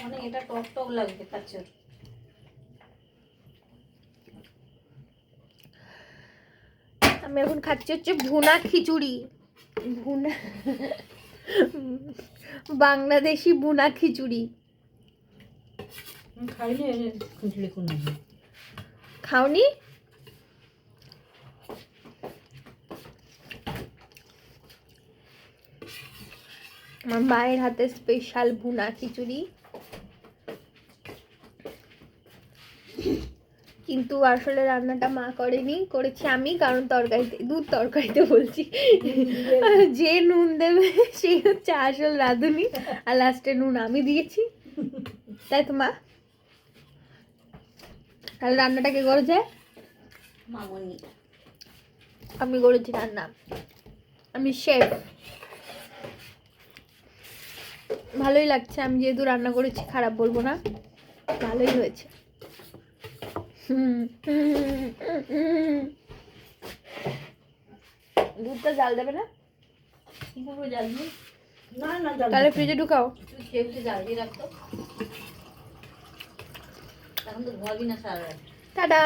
মানে এটা টক টক লাগবে আমি এখন খাচ্ছি হচ্ছে ভুনা খিচুড়ি। ভুনা বাংলাদেশি বুনা খিচুড়ি। খাইনি খিচুড়ি খাওনি? আমার মায়ের হাতে স্পেশাল ভুনা খিচুড়ি। কিন্তু আসলে রান্নাটা মা করেনি করেছি আমি কারণ তরকারিতে দুধ তরকারিতে বলছি। যে নুন দেবে সেই হচ্ছে আসল রাঁধুনি আর লাস্টে নুন আমি দিয়েছি। তাই তো মা? তাহলে রান্নাটা কে করেছে মামনি। আমি করেছি রান্না। আমি শেফ ভালোই লাগছে। আমি যেহেতু রান্না করেছি খারাপ বলব না। ভালোই হয়েছে। দুধটা জাল দেবে না? তাহলে ফ্রিজে ঢুকাও। টাটা!